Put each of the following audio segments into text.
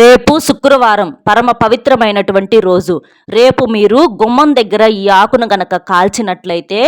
రేపు శుక్రవారం పరమ పవిత్రమైనటువంటి రోజు. రేపు మీరు గుమ్మం దగ్గర ఈ ఆకును గనక కాల్చినట్లయితే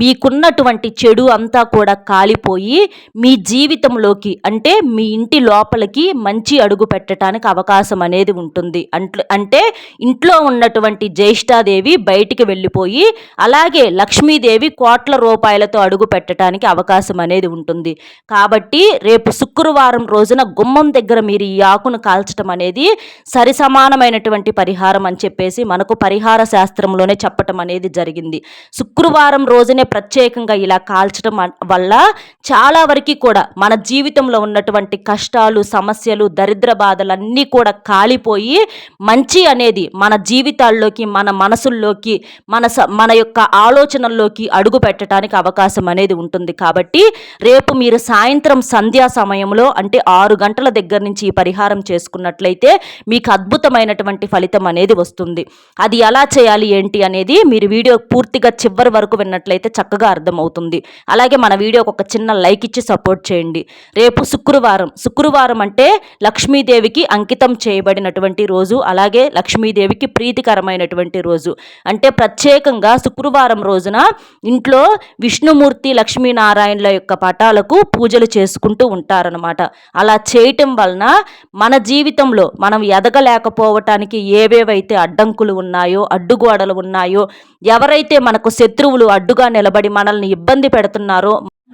మీకున్నటువంటి చెడు అంతా కూడా కాలిపోయి మీ జీవితంలోకి అంటే మీ ఇంటి లోపలికి మంచి అడుగు పెట్టడానికి అవకాశం అనేది ఉంటుంది. అంట్ అంటే ఇంట్లో ఉన్నటువంటి జ్యేష్ఠాదేవి బయటికి వెళ్ళిపోయి అలాగే లక్ష్మీదేవి కోట్ల రూపాయలతో అడుగు పెట్టడానికి అవకాశం అనేది ఉంటుంది. కాబట్టి రేపు శుక్రవారం రోజున గుమ్మం దగ్గర మీరు ఈ ఆకును కాల్చడం అనేది సరిసమానమైనటువంటి పరిహారం అని చెప్పేసి మనకు పరిహార శాస్త్రంలోనే చెప్పటం అనేది జరిగింది. శుక్రవారం రోజునే ప్రత్యేకంగా ఇలా కాల్చడం వల్ల చాలా వరకు కూడా మన జీవితంలో ఉన్నటువంటి కష్టాలు సమస్యలు దరిద్ర బాధలన్నీ కూడా కాలిపోయి మంచి అనేది మన జీవితాల్లోకి మన మనసుల్లోకి మన స- మన యొక్క ఆలోచనల్లోకి అడుగు పెట్టడానికి అవకాశం అనేది ఉంటుంది. కాబట్టి రేపు మీరు సాయంత్రం సంధ్యా సమయంలో అంటే ఆరు గంటల దగ్గర నుంచి ఈ పరిహారం చేసుకున్నట్టు చేసుకున్నట్లయితే మీకు అద్భుతమైనటువంటి ఫలితం అనేది వస్తుంది. అది ఎలా చేయాలి ఏంటి అనేది మీరు వీడియో పూర్తిగా చివరి వరకు విన్నట్లయితే చక్కగా అర్థమవుతుంది. అలాగే మన వీడియోకి ఒక చిన్న లైక్ ఇచ్చి సపోర్ట్ చేయండి. రేపు శుక్రవారం శుక్రవారం అంటే లక్ష్మీదేవికి అంకితం చేయబడినటువంటి రోజు అలాగే లక్ష్మీదేవికి ప్రీతికరమైనటువంటి రోజు. అంటే ప్రత్యేకంగా శుక్రవారం రోజున ఇంట్లో విష్ణుమూర్తి లక్ష్మీనారాయణల యొక్క పటాలకు పూజలు చేసుకుంటూ ఉంటారనమాట అలా చేయటం వలన మన జీవితం జీవితంలో మనం ఎదగలేకపోవటానికి ఏవేవైతే అడ్డంకులు ఉన్నాయో అడ్డుగోడలు ఉన్నాయో ఎవరైతే మనకు శత్రువులు అడ్డుగా నిలబడి మనల్ని ఇబ్బంది పెడుతున్నారో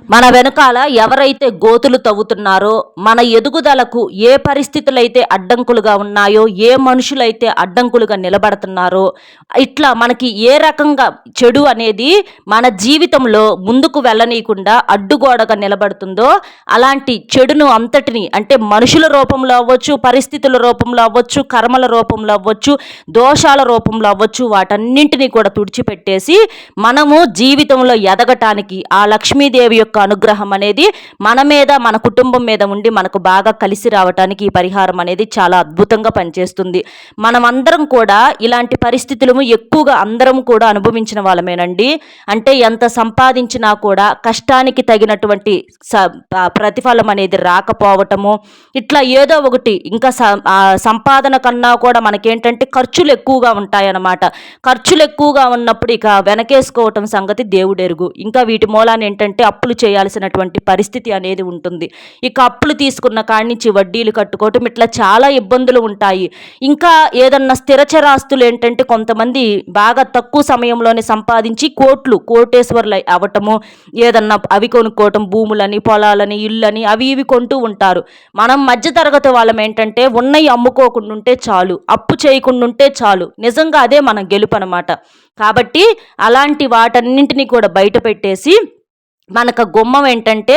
మన వెనకాల ఎవరైతే గోతులు తవ్వుతున్నారో మన ఎదుగుదలకు ఏ పరిస్థితులైతే అడ్డంకులుగా ఉన్నాయో ఏ మనుషులైతే అడ్డంకులుగా నిలబడుతున్నారో ఇట్లా మనకి ఏ రకంగా చెడు అనేది మన జీవితంలో ముందుకు వెళ్ళనీయకుండా అడ్డుగోడగా నిలబడుతుందో అలాంటి చెడును అంతటిని అంటే మనుషుల రూపంలో అవ్వచ్చు పరిస్థితుల రూపంలో అవ్వచ్చు కర్మల రూపంలో అవ్వచ్చు దోషాల రూపంలో అవ్వచ్చు వాటన్నింటినీ కూడా తుడిచిపెట్టేసి మనము జీవితంలో ఎదగటానికి ఆ లక్ష్మీదేవి యొక్క అనుగ్రహం అనేది మన మీద మన కుటుంబం మీద ఉండి మనకు బాగా కలిసి రావటానికి ఈ పరిహారం అనేది చాలా అద్భుతంగా పనిచేస్తుంది. మనమందరం కూడా ఇలాంటి పరిస్థితులను ఎక్కువగా అందరం కూడా అనుభవించిన వాళ్ళమేనండి. అంటే ఎంత సంపాదించినా కూడా కష్టానికి తగినటువంటి స- ప్రతిఫలం అనేది రాకపోవటము ఇట్లా ఏదో ఒకటి ఇంకా సంపాదన కన్నా కూడా మనకేంటంటే ఖర్చులు ఎక్కువగా ఉంటాయన్నమాట. ఖర్చులు ఎక్కువగా ఉన్నప్పుడు ఇక వెనకేసుకోవటం సంగతి దేవుడెరుగు. ఇంకా వీటి మూలాన్ని ఏంటంటే అప్పులు చేయాల్సినటువంటి పరిస్థితి అనేది ఉంటుంది. ఇక అప్పులు తీసుకున్న కాడి నుంచి వడ్డీలు కట్టుకోవటం ఇట్లా చాలా ఇబ్బందులు ఉంటాయి. ఇంకా ఏదన్నా స్థిరచరాస్తులు ఏంటంటే కొంతమంది బాగా తక్కువ సమయంలోనే సంపాదించి కోట్లు కోటేశ్వర్లు అవ్వటము ఏదన్నా అవి కొనుక్కోవటం భూములని పొలాలని ఇళ్ళని అవి ఇవి కొంటూ ఉంటారు. మనం మధ్యతరగతి వాళ్ళం ఏంటంటే ఉన్నవి అమ్ముకోకుండా ఉంటే చాలు అప్పు చేయకుండా ఉంటే చాలు. నిజంగా అదే మన గెలుపు అనమాట కాబట్టి అలాంటి వాటన్నింటినీ కూడా బయట పెట్టేసి మనకు గుమ్మం ఏంటంటే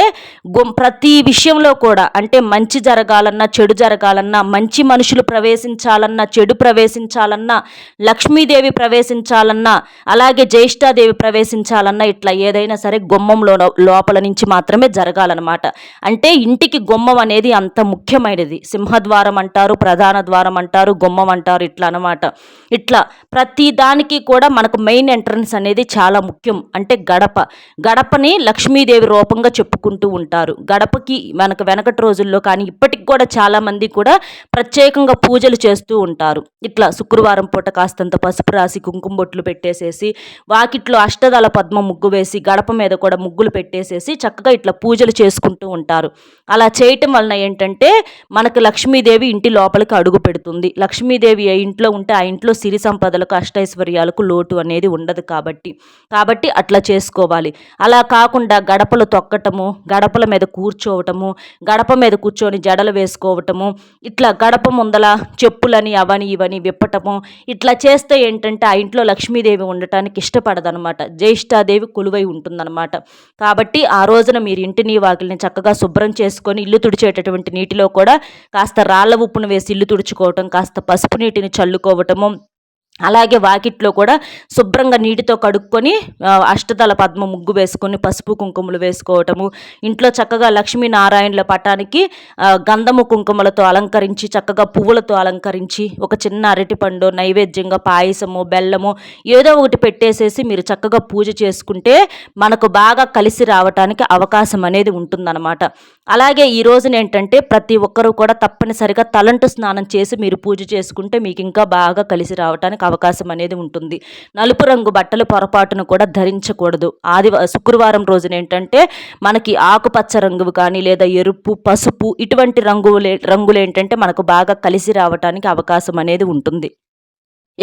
గుమ్ ప్రతి విషయంలో కూడా అంటే మంచి జరగాలన్నా చెడు జరగాలన్నా మంచి మనుషులు ప్రవేశించాలన్నా చెడు ప్రవేశించాలన్నా లక్ష్మీదేవి ప్రవేశించాలన్నా అలాగే జ్యేష్ఠాదేవి ప్రవేశించాలన్నా ఇట్లా ఏదైనా సరే గుమ్మంలో లోపల నుంచి మాత్రమే జరగాలన్నమాట. అంటే ఇంటికి గుమ్మం అనేది అంత ముఖ్యమైనది. సింహద్వారం అంటారు ప్రధాన ద్వారం అంటారు గుమ్మం అంటారు ఇట్లా అనమాట ఇట్లా ప్రతి దానికి కూడా మనకు మెయిన్ ఎంట్రన్స్ అనేది చాలా ముఖ్యం. అంటే గడప. గడపని లక్ష్మీదేవి రూపంగా చెప్పుకుంటూ ఉంటారు. గడపకి మనకు వెనకటి రోజుల్లో కానీ ఇప్పటికి కూడా చాలామంది కూడా ప్రత్యేకంగా పూజలు చేస్తూ ఉంటారు. ఇట్లా శుక్రవారం పూట కాస్తంత పసుపు రాసి కుంకుమ బొట్లు పెట్టేసేసి వాకిట్లో అష్టదళ పద్మ ముగ్గు వేసి గడప మీద కూడా ముగ్గులు పెట్టేసేసి చక్కగా ఇట్లా పూజలు చేసుకుంటూ ఉంటారు. అలా చేయటం వలన ఏంటంటే మనకు లక్ష్మీదేవి ఇంటి లోపలికి అడుగు పెడుతుంది. లక్ష్మీదేవి ఏ ఇంట్లో ఉంటే ఆ ఇంట్లో సిరి సంపదలకు అష్టైశ్వర్యాలకు లోటు అనేది ఉండదు కాబట్టి. కాబట్టి అట్లా చేసుకోవాలి. అలా కాకుండా గడపలు తొక్కటము గడపల మీద కూర్చోవటము గడప మీద కూర్చొని జడలు వేసుకోవటము ఇట్లా గడప ముందల చెప్పులని అవని ఇవని విప్పటము ఇట్లా చేస్తే ఏంటంటే ఆ ఇంట్లో లక్ష్మీదేవి ఉండటానికి ఇష్టపడదనమాట. జ్యేష్ఠాదేవి కొలువై ఉంటుందన్నమాట కాబట్టి ఆ రోజున మీరు ఇంటిని వాకిలిని చక్కగా శుభ్రం చేసుకొని ఇల్లు తుడిచేటటువంటి నీటిలో కూడా కాస్త రాళ్ళ ఉప్పును వేసి ఇల్లు తుడుచుకోవటం కాస్త పసుపు నీటిని చల్లుకోవటము అలాగే వాకిట్లో కూడా శుభ్రంగా నీటితో కడుక్కొని అష్టదల అష్టదళ పద్మ ముగ్గు వేసుకొని పసుపు కుంకుమలు వేసుకోవటము ఇంట్లో చక్కగా లక్ష్మీనారాయణుల పటానికి గంధము కుంకుమలతో అలంకరించి చక్కగా పువ్వులతో అలంకరించి ఒక చిన్న అరటిపండు నైవేద్యంగా పాయసము బెల్లము ఏదో ఒకటి పెట్టేసేసి మీరు చక్కగా పూజ చేసుకుంటే మనకు బాగా కలిసి రావటానికి అవకాశం అనేది ఉంటుందన్నమాట. అలాగే ఈ రోజున ఏంటంటే ప్రతి ఒక్కరూ కూడా తప్పనిసరిగా తలంటు స్నానం చేసి మీరు పూజ చేసుకుంటే మీకు ఇంకా బాగా కలిసి రావటానికి అవకాశం అనేది ఉంటుంది. నలుపు రంగు బట్టలు పొరపాటును కూడా ధరించకూడదు. ఆది శుక్రవారం రోజున ఏంటంటే మనకి ఆకుపచ్చ రంగు కానీ లేదా ఎరుపు పసుపు ఇటువంటి రంగులే రంగులు ఏంటంటే మనకు బాగా కలిసి రావటానికి అవకాశం అనేది ఉంటుంది.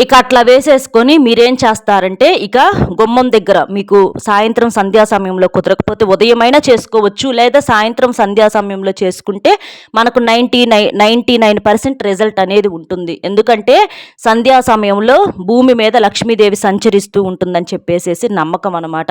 ఇక అట్లా వేసేసుకొని మీరేం చేస్తారంటే ఇక గుమ్మం దగ్గర మీకు సాయంత్రం సంధ్యా సమయంలో కుదరకపోతే ఉదయమైనా చేసుకోవచ్చు. లేదా సాయంత్రం సంధ్యా సమయంలో చేసుకుంటే మనకు ninety nine ninety nine percent result అనేది ఉంటుంది. ఎందుకంటే సంధ్యా సమయంలో భూమి మీద లక్ష్మీదేవి సంచరిస్తూ ఉంటుందని చెప్పేసేసి నమ్మకం అనమాట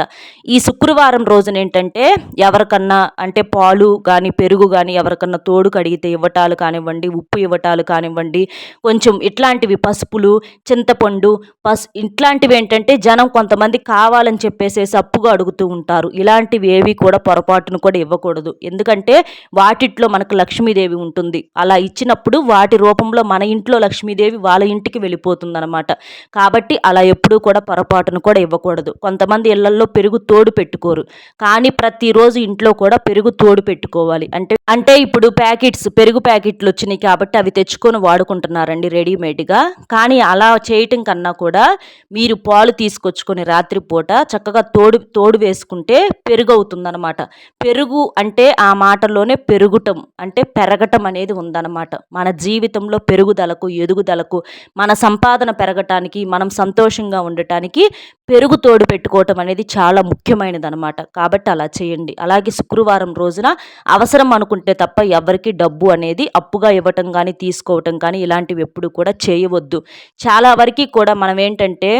ఈ శుక్రవారం రోజున ఏంటంటే ఎవరికన్నా అంటే పాలు కానీ పెరుగు కానీ ఎవరికన్నా తోడు కడిగితే ఇవ్వటాలు కానివ్వండి ఉప్పు ఇవ్వటాలు కానివ్వండి కొంచెం ఇట్లాంటివి పసుపులు చింతపండు పసు ఇట్లాంటివి ఏంటంటే జనం కొంతమంది కావాలని చెప్పేసేసి అప్పుగా అడుగుతూ ఉంటారు. ఇలాంటివి ఏవి కూడా పొరపాటును కూడా ఇవ్వకూడదు. ఎందుకంటే వాటిట్లో మనకు లక్ష్మీదేవి ఉంటుంది. అలా ఇచ్చినప్పుడు వాటి రూపంలో మన ఇంట్లో లక్ష్మీదేవి వాళ్ళ ఇంటికి వెళ్ళిపోతుంది అనమాట కాబట్టి అలా ఎప్పుడూ కూడా పొరపాటును కూడా ఇవ్వకూడదు. కొంతమంది ఇళ్ళల్లో పెరుగు తోడు పెట్టుకోరు. కానీ ప్రతిరోజు ఇంట్లో కూడా పెరుగు తోడు పెట్టుకోవాలి. అంటే అంటే ఇప్పుడు ప్యాకెట్స్ పెరుగు ప్యాకెట్లు వచ్చినాయి కాబట్టి అవి తెచ్చుకొని వాడుకుంటున్నారండి రెడీమేడ్గా. కానీ అలా చేయటం కన్నా కూడా మీరు పాలు తీసుకొచ్చుకొని రాత్రిపూట చక్కగా తోడు తోడు వేసుకుంటే పెరుగు అవుతుందన్నమాట పెరుగు అంటే ఆ మాటలోనే పెరుగుటం అంటే పెరగటం అనేది ఉందన్నమాట. మన జీవితంలో పెరుగుదలకు ఎదుగుదలకు మన సంపాదన పెరగటానికి మనం సంతోషంగా ఉండటానికి పెరుగు తోడు పెట్టుకోవటం అనేది చాలా ముఖ్యమైనది అనమాట కాబట్టి అలా చేయండి. అలాగే శుక్రవారం రోజున అవసరం అనుకుంటే తప్ప ఎవరికి డబ్బు అనేది అప్పుగా ఇవ్వటం కానీ తీసుకోవటం కానీ ఇలాంటివి ఎప్పుడు కూడా చేయవద్దు. చాలా వరకు కూడా మనం ఏంటంటే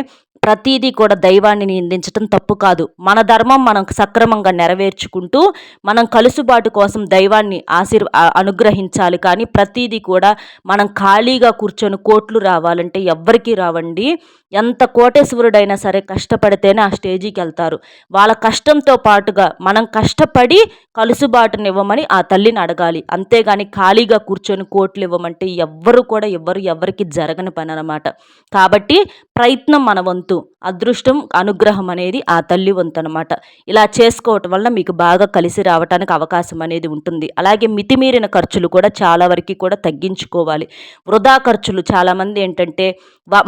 ప్రతీదీ కూడా దైవాన్ని నిందించటం తప్పు కాదు. మన ధర్మం మనం సక్రమంగా నెరవేర్చుకుంటూ మనం కలుసుబాటు కోసం దైవాన్ని ఆశీర్ అనుగ్రహించాలి. కానీ ప్రతీదీ కూడా మనం ఖాళీగా కూర్చొని కోట్లు రావాలంటే ఎవ్వరికీ రావండి. ఎంత కోటేశ్వరుడైనా సరే కష్టపడితేనే ఆ స్టేజీకి వెళ్తారు. వాళ్ళ కష్టంతో పాటుగా మనం కష్టపడి కలుసుబాటుని ఇవ్వమని ఆ తల్లిని అడగాలి. అంతేగాని ఖాళీగా కూర్చొని కోట్లు ఇవ్వమంటే ఎవ్వరు కూడా ఎవ్వరు ఎవరికి జరగని పని అనమాట కాబట్టి ప్రయత్నం మన వంతు అదృష్టం అనుగ్రహం అనేది ఆ తల్లి వంతు అనమాట ఇలా చేసుకోవటం వల్ల మీకు బాగా కలిసి రావడానికి అవకాశం అనేది ఉంటుంది. అలాగే మితిమీరిన ఖర్చులు కూడా చాలా వరకు కూడా తగ్గించుకోవాలి. వృధా ఖర్చులు చాలామంది ఏంటంటే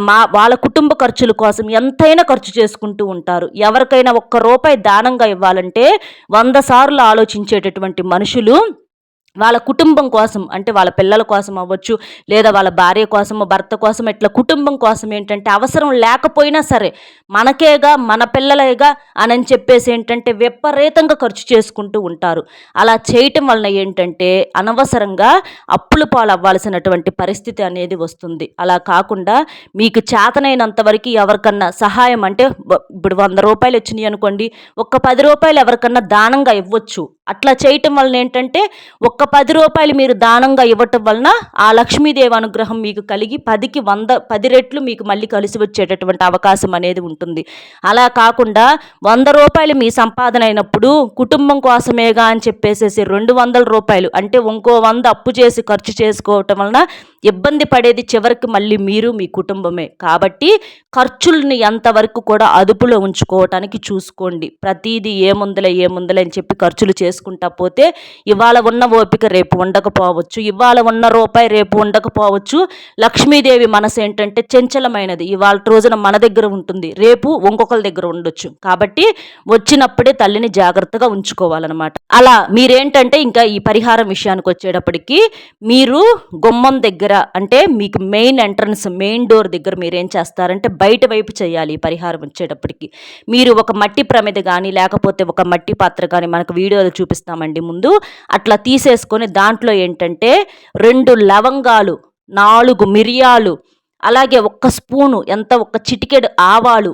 మా వాళ్ళ కుటుంబ ఖర్చుల కోసం ఎంతైనా ఖర్చు చేసుకుంటూ ఉంటారు. ఎవరికైనా ఒక్క రూపాయి దానంగా ఇవ్వాలంటే వంద సార్లు ఆలోచించేటటువంటి మనుషులు వాళ్ళ కుటుంబం కోసం అంటే వాళ్ళ పిల్లల కోసం అవ్వచ్చు లేదా వాళ్ళ భార్య కోసం భర్త కోసం ఇట్లా కుటుంబం కోసం ఏంటంటే అవసరం లేకపోయినా సరే మనకేగా మన పిల్లలేగా అని చెప్పేసి ఏంటంటే విపరీతంగా ఖర్చు చేసుకుంటూ ఉంటారు. అలా చేయటం వలన ఏంటంటే అనవసరంగా అప్పుల పాలు అవ్వాల్సినటువంటి పరిస్థితి అనేది వస్తుంది. అలా కాకుండా మీకు చేతనైనంత వరకు ఎవరికన్నా సహాయం అంటే ఇప్పుడు వంద రూపాయలు వచ్చినాయి అనుకోండి ఒక్క పది రూపాయలు ఎవరికన్నా దానంగా ఇవ్వచ్చు. అట్లా చేయటం వలన ఏంటంటే ఒక్క పది రూపాయలు మీరు దానంగా ఇవ్వటం వలన ఆ లక్ష్మీదేవి అనుగ్రహం మీకు కలిగి పదికి వంద పది రెట్లు మీకు మళ్ళీ కలిసి వచ్చేటటువంటి అవకాశం అనేది ఉంటుంది. అలా కాకుండా వంద రూపాయలు మీ సంపాదన అయినప్పుడు కుటుంబం కోసమేగా అని చెప్పేసేసి రెండు వందల రూపాయలు అంటే ఇంకో వంద అప్పు చేసి ఖర్చు చేసుకోవటం వలన ఇబ్బంది పడేది చివరికి మళ్ళీ మీరు మీ కుటుంబమే. కాబట్టి ఖర్చుల్ని ఎంతవరకు కూడా అదుపులో ఉంచుకోవటానికి చూసుకోండి. ప్రతిదీ ఏముందలే ఏముందలే అని చెప్పి ఖర్చులు చేసుకుంటా పోతే ఇవాళ ఉన్న ఓపిక రేపు ఉండకపోవచ్చు ఇవాళ ఉన్న రూపాయి రేపు ఉండకపోవచ్చు. లక్ష్మీదేవి మనసు ఏంటంటే చంచలమైనది. ఇవాళ రోజున మన దగ్గర ఉంటుంది రేపు ఇంకొకరి దగ్గర ఉండొచ్చు. కాబట్టి వచ్చినప్పుడే తల్లిని జాగ్రత్తగా ఉంచుకోవాలన్నమాట. అలా మీరేంటంటే ఇంకా ఈ పరిహారం విషయానికి వచ్చేటప్పటికి మీరు గుమ్మం దగ్గర అంటే మీకు మెయిన్ ఎంట్రన్స్ మెయిన్ డోర్ దగ్గర మీరు ఏం చేస్తారంటే బయట వైపు చేయాలి పరిహారం వచ్చేటప్పటికి. మీరు ఒక మట్టి ప్రమిద కానీ లేకపోతే ఒక మట్టి పాత్ర కానీ మనకు వీడియోలో చూపిస్తామండి ముందు. అట్లా తీసేసుకొని దాంట్లో ఏంటంటే రెండు లవంగాలు నాలుగు మిరియాలు అలాగే ఒక్క స్పూను ఎంత ఒక చిటికెడు ఆవాలు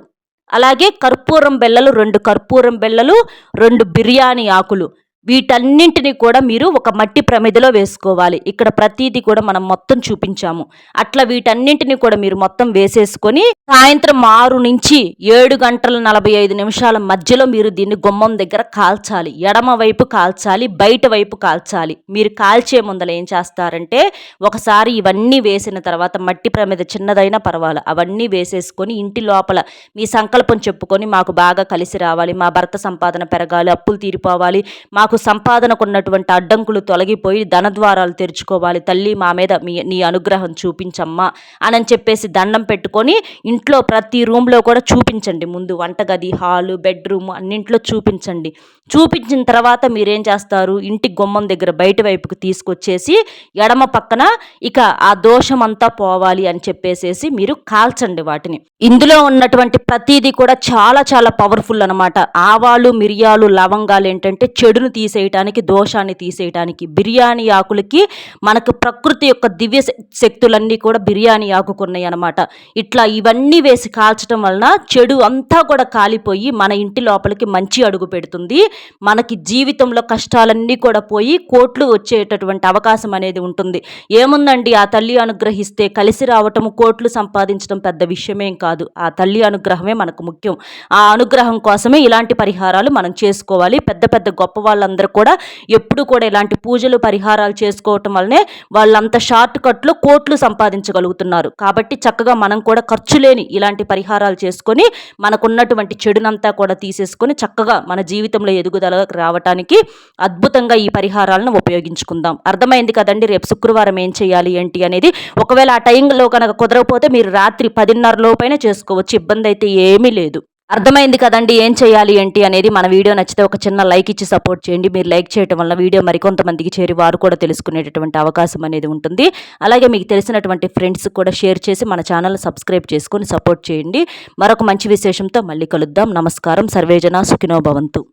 అలాగే కర్పూరం బెల్లలు రెండు కర్పూరం బెల్లలు రెండు బిర్యానీ ఆకులు. వీటన్నింటినీ కూడా మీరు ఒక మట్టి ప్రమిదలో వేసుకోవాలి. ఇక్కడ ప్రతిదీ కూడా మనం మొత్తం చూపించాము. అట్లా వీటన్నింటినీ కూడా మీరు మొత్తం వేసేసుకొని సాయంత్రం ఆరు నుంచి ఏడు గంటల నలభై ఐదు నిమిషాల మధ్యలో మీరు దీన్ని గుమ్మం దగ్గర కాల్చాలి. ఎడమ వైపు కాల్చాలి బయట వైపు కాల్చాలి. మీరు కాల్చే ముందల ఏం చేస్తారంటే ఒకసారి ఇవన్నీ వేసిన తర్వాత మట్టి ప్రమిద చిన్నదైనా పర్వాలే. అవన్నీ వేసేసుకొని ఇంటి లోపల మీ సంకల్పం చెప్పుకొని మాకు బాగా కలిసి రావాలి. మా భర్త సంపాదన పెరగాలి అప్పులు తీరిపోవాలి. మాకు సంపాదనకు ఉన్నటువంటి అడ్డంకులు తొలగిపోయి ధనద్వారాలు తెరుచుకోవాలి. తల్లి మా మీద మీ నీ అనుగ్రహం చూపించమ్మా అని చెప్పేసి దండం పెట్టుకొని ఇంట్లో ప్రతి రూమ్లో కూడా చూపించండి. ముందు వంటగది హాలు బెడ్రూమ్ అన్నింట్లో చూపించండి. చూపించిన తర్వాత మీరేం చేస్తారు? ఇంటి గుమ్మం దగ్గర బయట వైపుకి తీసుకొచ్చేసి ఎడమ పక్కన ఇక ఆ దోషం అంతా పోవాలి అని చెప్పేసేసి మీరు కాల్చండి వాటిని. ఇందులో ఉన్నటువంటి ప్రతిదీ కూడా చాలా చాలా పవర్ఫుల్ అనమాట ఆవాలు మిరియాలు లవంగాలు ఏంటంటే చెడును తీసేయటానికి దోషాన్ని తీసేయటానికి బిర్యానీ ఆకులకి మనకు ప్రకృతి యొక్క దివ్య శక్తులన్నీ కూడా బిర్యానీ ఆకుకున్నాయి అనమాట ఇట్లా ఇవన్నీ అన్నీ వేసి కాల్చడం వలన చెడు అంతా కూడా కాలిపోయి మన ఇంటి లోపలికి మంచి అడుగు పెడుతుంది. మనకి జీవితంలో కష్టాలన్నీ కూడా పోయి కోట్లు వచ్చేటటువంటి అవకాశం అనేది ఉంటుంది. ఏముందండి? ఆ తల్లి అనుగ్రహిస్తే కలిసి రావటం కోట్లు సంపాదించడం పెద్ద విషయమేం కాదు. ఆ తల్లి అనుగ్రహమే మనకు ముఖ్యం. ఆ అనుగ్రహం కోసమే ఇలాంటి పరిహారాలు మనం చేసుకోవాలి. పెద్ద పెద్ద గొప్ప వాళ్ళందరూ కూడా ఎప్పుడు కూడా ఇలాంటి పూజలు పరిహారాలు చేసుకోవటం వల్లనే వాళ్ళంత షార్ట్ కట్లో కోట్లు సంపాదించగలుగుతున్నారు. కాబట్టి చక్కగా మనం కూడా ఖర్చు లేని ఇలాంటి పరిహారాలు చేసుకొని మనకున్నటువంటి చెడునంతా కూడా తీసేసుకొని చక్కగా మన జీవితంలో ఎదుగుదల రావటానికి అద్భుతంగా ఈ పరిహారాలను ఉపయోగించుకుందాం. అర్థమైంది కదండి? రేపు శుక్రవారం ఏం చేయాలి? ఏంటి అనేది? ఒకవేళ ఆ టైంలో కనుక కుదరకపోతే మీరు రాత్రి పదిన్నర లోపైన చేసుకోవచ్చు. ఇబ్బంది అయితే ఏమీ లేదు. అర్థమైంది కదండి ఏం చేయాలి ఏంటి అనేది. మన వీడియో నచ్చితే ఒక చిన్న లైక్ ఇచ్చి సపోర్ట్ చేయండి. మీరు లైక్ చేయడం వల్ల వీడియో మరికొంతమందికి చేరి వారు కూడా తెలుసుకునేటటువంటి అవకాశం అనేది ఉంటుంది. అలాగే మీకు తెలిసినటువంటి ఫ్రెండ్స్ కూడా షేర్ చేసి మన ఛానల్ సబ్స్క్రైబ్ చేసుకొని సపోర్ట్ చేయండి. మరొక మంచి విశేషంతో మళ్ళీ కలుద్దాం. నమస్కారం. సర్వేజన సుఖినో భవంతు.